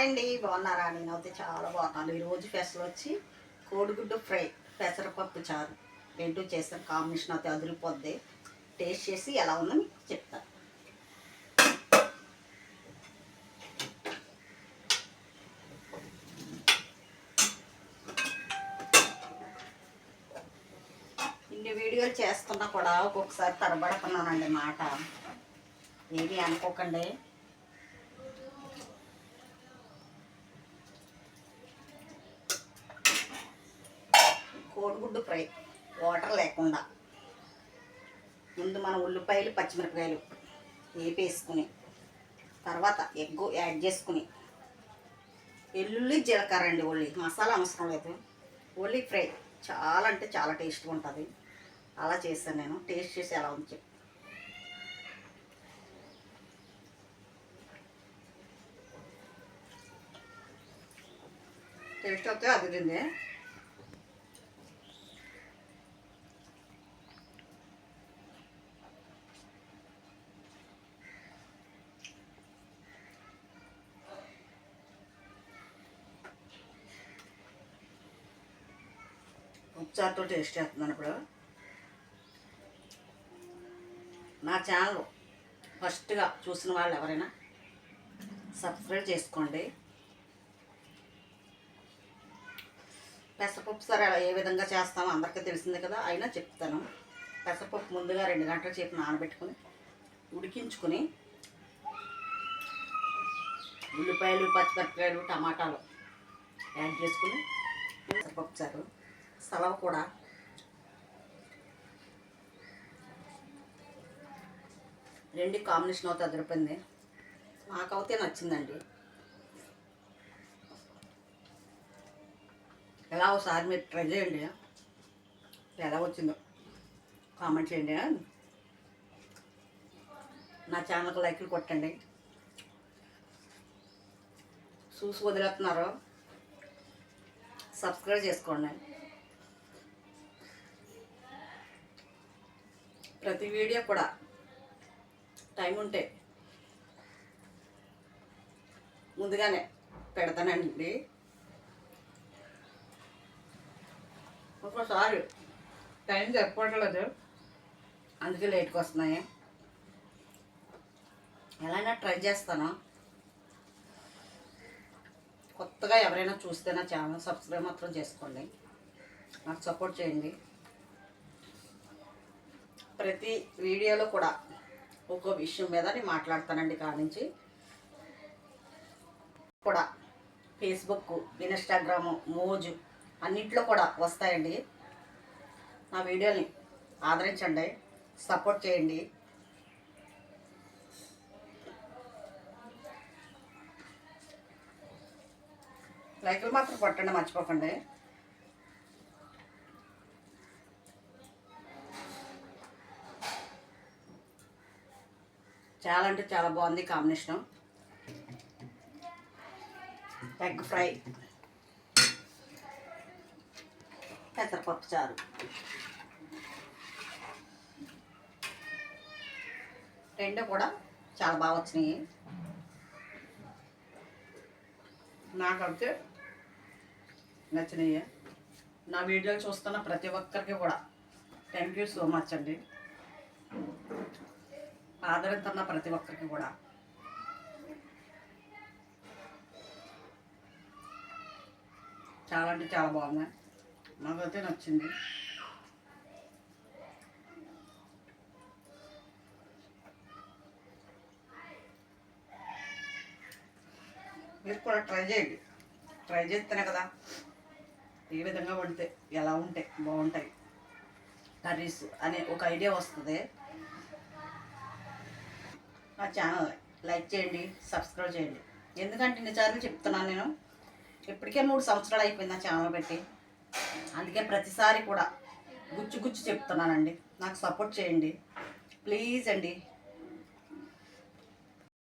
Hi అండి బాగున్నారా? నేను అయితే చాలా బాగున్నాను. ఈరోజు ఫెస్టివల్ వచ్చి కోడిగుడ్డు ఫ్రై పెసరపప్పు చారు. రెండు చేస్తాను కాంబినేషన్ అయితే అదిరిపోద్ది. టేస్ట్ చేసి ఎలా ఉందో మీకు చెప్తాను ఇన్ని వీడియోలు చేస్తున్నా కూడా ఒక్కొక్కసారి తరబడుతున్నానండి మాట. ఏమి అనుకోకండి. కోడిగుడ్డు ఫ్రై వాటర్ లేకుండా. ముందు మనం ఉల్లిపాయలు పచ్చిమిరపకాయలు వేపేసుకుని తర్వాత ఎగ్గు యాడ్ చేసుకుని వెల్లుల్లి జీలకర్ర అండి ఒళ్ళి మసాలా అవసరం లేదు. ఒళ్ళి ఫ్రై చాలా అంటే చాలా టేస్ట్గా ఉంటుంది. అలా చేస్తాను నేను టేస్ట్ చేసి ఎలా ఉంది చెప్పి. టేస్ట్ అయితే అది ఉప్పుచారుతో టేస్ట్ చేస్తున్నాను ఇప్పుడు. నా ఛానల్ ఫస్ట్గా చూసిన వాళ్ళు ఎవరైనా సబ్స్క్రైబ్ చేసుకోండి. పెసరపప్పు సరే ఏ విధంగా చేస్తామో అందరికీ తెలిసిందే కదా అయినా చెప్తాను. పెసరపప్పు ముందుగా రెండు గంటల చేపు నానబెట్టుకుని ఉడికించుకుని ఉల్లిపాయలు పచ్చిమిరపకాయలు టమాటాలు యాడ్ చేసుకుని పెసరపప్పు సారు సలవ కూడా. రెండు కాంబినేషన్ అవుతా అదిరిపోయింది నాకైతే నచ్చిందండి. ఎలా ఒకసారి మీరు ట్రై చేయండి. ఎలా వచ్చిందో కామెంట్ చేయండి. నా ఛానల్కి లైక్లు కొట్టండి. చూసి వదిలేస్తున్నారు. సబ్స్క్రైబ్ చేసుకోండి. ప్రతి వీడియో కూడా టైం ఉంటే ముందుగానే పెడతానండి. ఒక్కోసారి టైం సరిపోవట్లేదు. అందుకే లేట్కి వస్తున్నాయి. ఎలా ట్రై చేస్తాను? కొత్తగా ఎవరైనా చూస్తే నా ఛానల్ సబ్స్క్రైబ్ మాత్రం చేసుకోండి. నాకు సపోర్ట్ చేయండి. ప్రతి వీడియోలో కూడా ఒక్కో విషయం మీద నేను మాట్లాడతానండి కానించి కూడా ఫేస్బుక్ ఇన్స్టాగ్రాము మోజు అన్నిట్లో కూడా వస్తాయండి. నా వీడియోని ఆదరించండి సపోర్ట్ చేయండి. లైక్లు మాత్రం కొట్టండి మర్చిపోకండి. చాలా అంటే చాలా బాగుంది కాంబినేషన్. Egg fry. పెసరపప్పు చారు. రెండు కూడా చాలా బాగా వచ్చినాయి. నాకైతే నచ్చినాయి. నా వీడియోలు చూస్తున్న ప్రతి ఒక్కరికి కూడా. థ్యాంక్ యూ సో మచ్ అండి. ఆదరిస్తున్న ప్రతి ఒక్కరికి కూడా. చాలా అంటే చాలా బాగుంది నాకైతే నచ్చింది. మీరు కూడా ట్రై చేయండి. ట్రై చేస్తేనే కదా ఏ విధంగా వండితే ఎలా ఉంటాయి బాగుంటాయి. కర్రీస్ అనే ఒక ఐడియా వస్తుంది. నా ఛానల్ లైక్ చేయండి సబ్స్క్రైబ్ చేయండి. ఎందుకంటే ఇన్నిసార్లు చెప్తున్నాను నేను. ఇప్పటికే మూడు సంవత్సరాలు అయిపోయింది నా ఛానల్ పెట్టి. అందుకే ప్రతిసారి కూడా గుచ్చు గుచ్చు చెప్తున్నానండి. నాకు సపోర్ట్ చేయండి. ప్లీజ్ అండి.